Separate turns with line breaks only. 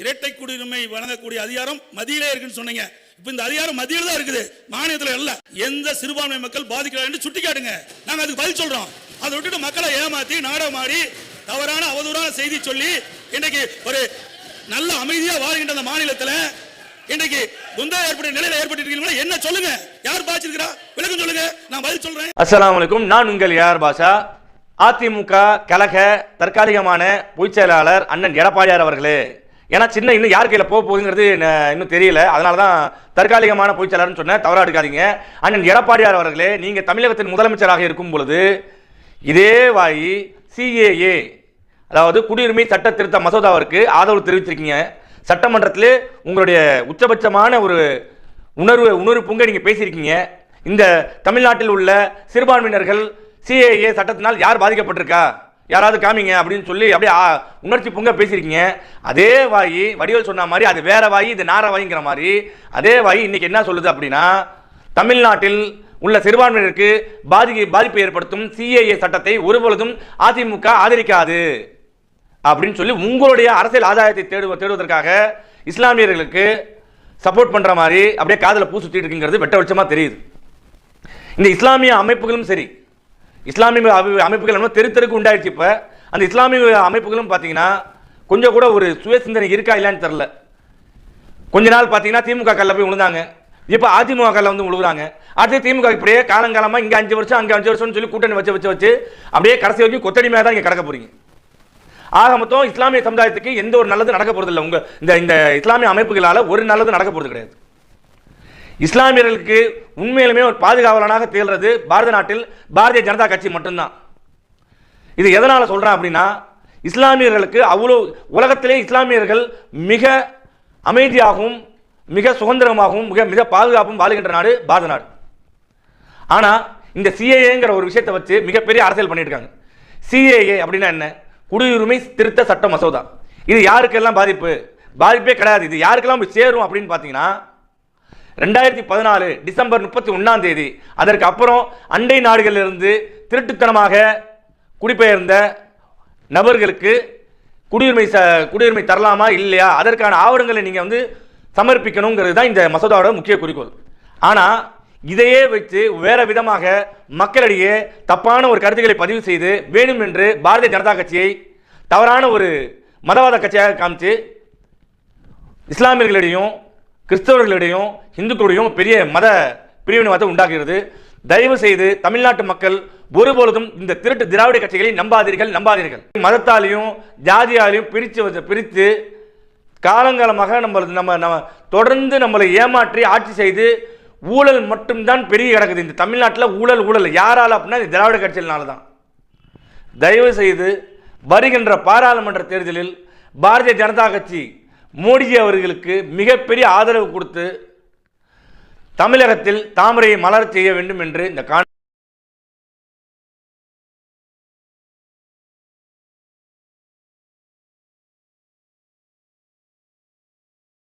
இரட்டை குடியுரிமை வழங்கக்கூடிய அதிகாரம் மதியிலே இருக்குன்னு சொன்னீங்க. இப்போ இந்த அதிகாரம் மதியில் தான் இருக்குது. மாநிலத்தில் இல்ல. எந்த சிறுபான்மை மக்கள் பாதிக்கிறார் சுட்டி காட்டுங்க. நாங்கள் அதுக்கு பதில் சொல்றோம். அதை விட்டுட்டு மக்களை ஏமாத்தி நாடமாடி தவறான அவதூறான செய்தி சொல்லி இன்னைக்கு ஒரு நல்ல அமைதியாக வாழ்கின்ற அந்த மாநிலத்தில் இன்னைக்கு குந்தா ஏற்பட்ட நிலையில ஏற்பட்டு என்ன சொல்லுங்க? யார் பாதிச்சிருக்கிறா விளக்கம் சொல்லுங்க. நான் பதில் சொல்றேன்.
அஸ்லாம் வலைக்கும் நான் உங்கள் யார் பாஷா? அதிமுக கழக தற்காலிகமான பொதுச் செயலாளர் அண்ணன் எடப்பாடியார் அவர்களே. ஏன்னா சின்ன இன்னும் யார் கையில் போக போகுதுங்கிறது இன்னும் தெரியல. அதனால தான் தற்காலிகமான பொய்ச்சாளர்னு சொன்னேன். தவறா எடுக்காதீங்க. அண்ணன் எடப்பாடியார் அவர்களே நீங்கள் தமிழகத்தின் முதலமைச்சராக இருக்கும் பொழுது இதே வாய் சிஏஏ அதாவது குடியுரிமை சட்ட திருத்த மசோதாவிற்கு ஆதரவு தெரிவிச்சிருக்கீங்க. சட்டமன்றத்தில் உங்களுடைய உச்சபட்சமான ஒரு உணர்வு உணர்வு பொங்க நீங்கள் பேசியிருக்கீங்க. இந்த தமிழ்நாட்டில் உள்ள சிறுபான்மையினர்கள் சிஏஏ சட்டத்தினால் யார் பாதிக்கப்பட்டிருக்கா? யாராவது காமிங்க அப்படின்னு சொல்லி அப்படியே உணர்ச்சி பொங்க பேசியிருக்கீங்க. அதே வாயி வடிவல் சொன்ன மாதிரி அது வேற வாயி இது நார வாய்ங்கிற மாதிரி. அதே வாய் இன்னைக்கு என்ன சொல்லுது அப்படின்னா தமிழ்நாட்டில் உள்ள சிறுபான்மையினருக்கு பாதிக்க பாதிப்பை ஏற்படுத்தும் சிஏஏ சட்டத்தை ஒருபொழுதும் அதிமுக ஆதரிக்காது அப்படின்னு சொல்லி உங்களுடைய அரசியல் ஆதாயத்தை தேடுவ தேடுவதற்காக இஸ்லாமியர்களுக்கு சப்போர்ட் பண்ணுற மாதிரி அப்படியே காதில் பூசுத்திட்டு இருக்குங்கிறது வெட்ட வெளிச்சமாக தெரியுது. இந்த இஸ்லாமிய அமைப்புகளும் சரி இஸ்லாமிய அமை- அமைப்புகள் என்ன தெரு தெருக்கு உண்டாயிடுச்சு இப்போ. அந்த இஸ்லாமிய அமைப்புகளும் பார்த்தீங்கன்னா கொஞ்சம் கூட ஒரு சுய சிந்தனை இருக்கா இல்லையான்னு தெரில கொஞ்ச நாள் பார்த்தீங்கன்னா திமுக கல்ல போய் விழுந்தாங்க இப்போ அதிமுக கல்ல வந்து விழுகுறாங்க அடுத்து திமுக இப்படியே காலங்காலமாக இங்கே அஞ்சு வருஷம் அங்கே அஞ்சு வருஷம்னு சொல்லி கூட்டணி வச்சு வச்சு வச்சு அப்படியே கடைசி வரைக்கும் கொத்தடிமையாக தான் இங்கே கிடக்க போகிறீங்க ஆக மொத்தம் இஸ்லாமிய சமுதாயத்துக்கு எந்த ஒரு நல்லது நடக்க போகிறது இல்லை உங்கள் இந்த இந்த இஸ்லாமிய அமைப்புகளால் ஒரு நல்லது நடக்க போகிறது கிடையாது. இஸ்லாமியர்களுக்கு உண்மையிலுமே ஒரு பாதுகாவலனாக திகழ்கிறது பாரத நாட்டில் பாரதிய ஜனதா கட்சி மட்டும்தான். இது எதனால் சொல்கிறேன் அப்படின்னா இஸ்லாமியர்களுக்கு அவ்வளோ உலகத்திலே இஸ்லாமியர்கள் மிக அமைதியாகவும் மிக சுதந்திரமாகவும் மிக மிக பாதுகாப்பும் வாழுகின்ற நாடு பாரத நாடு. ஆனால் இந்த சிஏஏங்கிற ஒரு விஷயத்தை வச்சு மிகப்பெரிய அரசியல் பண்ணியிருக்காங்க. சிஏஏ அப்படின்னா என்ன? குடியுரிமை திருத்த சட்ட மசோதா. இது யாருக்கெல்லாம் பாதிப்பு? பாதிப்பே கிடையாது. இது யாருக்கெல்லாம் போய் சேரும் அப்படின்னு பார்த்தீங்கன்னா ரெண்டாயிரத்தி பதினாலு டிசம்பர் முப்பத்தி ஒன்றாம் தேதி. அதற்கு அப்புறம் அண்டை நாடுகளிலிருந்து திருட்டுத்தனமாக குடிபெயர்ந்த நபர்களுக்கு குடியுரிமை ச குடியுரிமை தரலாமா இல்லையா? அதற்கான ஆவணங்களை நீங்கள் வந்து சமர்ப்பிக்கணுங்கிறது தான் இந்த மசோதாவோட முக்கிய குறிக்கோள். ஆனால் இதையே வச்சு வேற விதமாக மக்களிடையே தப்பான ஒரு கருத்துக்களை பதிவு செய்து வேணும் என்று பாரதிய ஜனதா கட்சியை தவறான ஒரு மதவாத கட்சியாக காமிச்சு இஸ்லாமியர்களிடையும் கிறிஸ்தவர்களிடையும் இந்துக்களிடையும் பெரிய மத பிரிவினைவாதத்தை உண்டாகிறது தயவு செய்து தமிழ்நாட்டு மக்கள் ஒருபொழுதும் இந்த திருட்டு திராவிட கட்சிகளை நம்பாதீர்கள் நம்பாதீர்கள். மதத்தாலையும் ஜாதியாலையும் பிரித்து பிரித்து காலங்காலமாக நம்ம நம்ம நம்ம தொடர்ந்து நம்மளை ஏமாற்றி ஆட்சி செய்து ஊழல் மட்டும்தான் பெரிய கிடக்குது. இந்த தமிழ்நாட்டில் ஊழல் ஊழல். யாரால் அப்படின்னா இந்த திராவிட கட்சியினால தான் தயவு செய்து வருகின்ற பாராளுமன்ற தேர்தலில் பாரதிய ஜனதா கட்சி மோடிஜி அவர்களுக்கு மிகப்பெரிய ஆதரவு கொடுத்து தமிழகத்தில் தாமரையை மலர் செய்ய வேண்டும் என்று இந்த காண